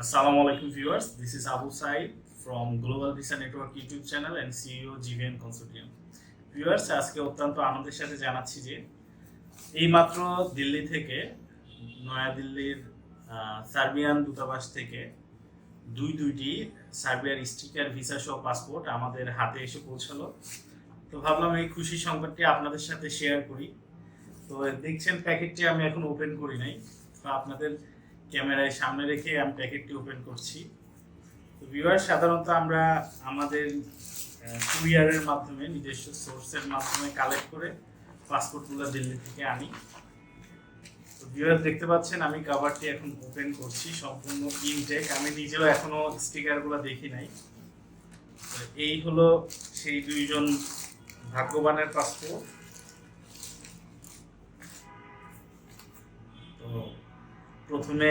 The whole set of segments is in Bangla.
Assalamu alaikum, viewers. This is Abu Said from Global Visa Network YouTube channel and CEO GVN Consortium. Viewers, আজকে অত্যন্ত আনন্দের সাথে জানাচ্ছি যে এইমাত্র দিল্লি থেকে, নয়াদিল্লির সার্বিয়ান দূতাবাস থেকে দুই দুইটি সার্বিয়ার স্টিকার ভিসা সহ পাসপোর্ট আমাদের হাতে এসে পৌঁছালো তো ভাবলাম এই খুশি সংবাদটি আপনাদের সাথে শেয়ার করি তো দেখছেন প্যাকেটটি আমি এখন ওপেন করি নাই তো আপনাদের ক্যামেরায় সামনে রেখে আমি প্যাকেটটি ওপেন করছি। তো ভিউয়ার সাধারণত আমরা আমাদের কুরিয়ারের মাধ্যমে, নিজস্ব সোর্সের মাধ্যমে কালেক্ট করে পাসপোর্টগুলো দিল্লি থেকে আনি। তো ভিউয়ার দেখতে পাচ্ছেন আমি কাভারটি এখন ওপেন করছি, সম্পূর্ণ ইনটেক আমি নিজেও এখনও স্টিকারগুলো দেখি নাই। এই হলো সেই দুইজন ভাগ্যবানের পাসপোর্ট প্রথমে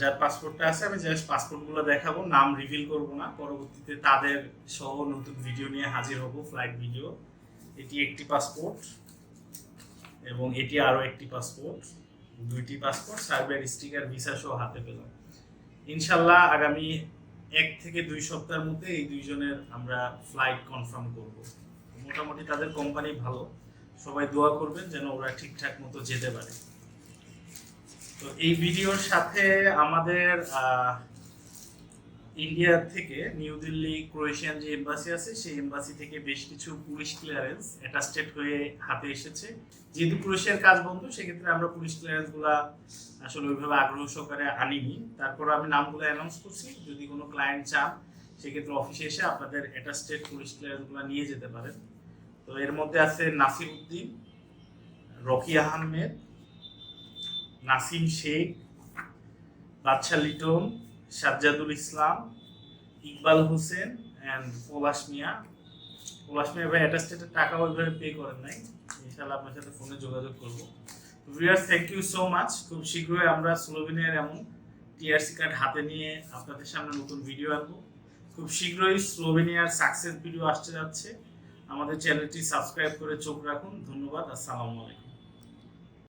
যার পাসপোর্টটা আছে, আমি জাস্ট পাসপোর্টগুলো দেখাবো, নাম রিভিল করব না, পরবর্তীতে তাদের সহ নতুন ভিডিও নিয়ে হাজির হব ফ্লাইট ভিডিও এটি একটি পাসপোর্ট এবং এটি আরও একটি পাসপোর্ট, দুইটি পাসপোর্ট, সার্ভের স্টিকার, ভিসা সহ হাতে পেলাম। ইনশাল্লাহ আগামী এক থেকে দুই সপ্তাহের মধ্যে এই দুইজনের আমরা ফ্লাইট কনফার্ম করব। মোটামুটি তাদের কোম্পানি ভালো। সবাই দোয়া করবেন যেন ওরা ঠিকঠাক মতো যেতে পারে। তো এই ভিডিওর সাথে আমাদের ইন্ডিয়া থেকে নিউ দিল্লি ক্রোয়েশিয়ান যে এম্বাসি আছে, সেই এম্বাসি থেকে বেশ কিছু পুলিশ ক্লিয়ারেন্স অ্যাটাস্টেড হয়ে হাতে এসেছে। যেহেতু ক্রোয়েশিয়ার কাজ বন্ধ, সেক্ষেত্রে আমরা পুলিশ ক্লিয়ারেন্সগুলা আসলে ওইভাবে আগ্রহ সহকারে আনিনি। তারপর আমি নামগুলো অ্যানাউন্স করছি। যদি কোনো ক্লায়েন্ট চান, সেক্ষেত্রে অফিসে এসে আপনাদের অ্যাটাস্টেড পুলিশ ক্লিয়ারেন্সগুলো নিয়ে যেতে পারেন। তো এর মধ্যে আছে নাসির উদ্দিন, রকি আহমেদ নাসিম শেখ বাদশা লিটন, সাজ্জাদুল ইসলাম, ইকবাল হোসেন অ্যান্ড পলাশ মিয়া। পলাশ মিয়া ভাই অ্যাটাস্টেটের টাকা ওইভাবে পে করেন নাই। ইনশাল্লাহ আপনার সাথে ফোনে যোগাযোগ করব। Viewers thank you so much খুব শীঘ্রই আমরা স্লোভেনিয়ার এমন টিআরসি কার্ড হাতে নিয়ে আপনাদের সামনে নতুন ভিডিও আনব। খুব শীঘ্রই স্লোভেনিয়ার সাকসেস ভিডিও আসতে যাচ্ছে। আমাদের চ্যানেলটি সাবস্ক্রাইব করে চোখ রাখুন। ধন্যবাদ। আসসালামু আলাইকুম।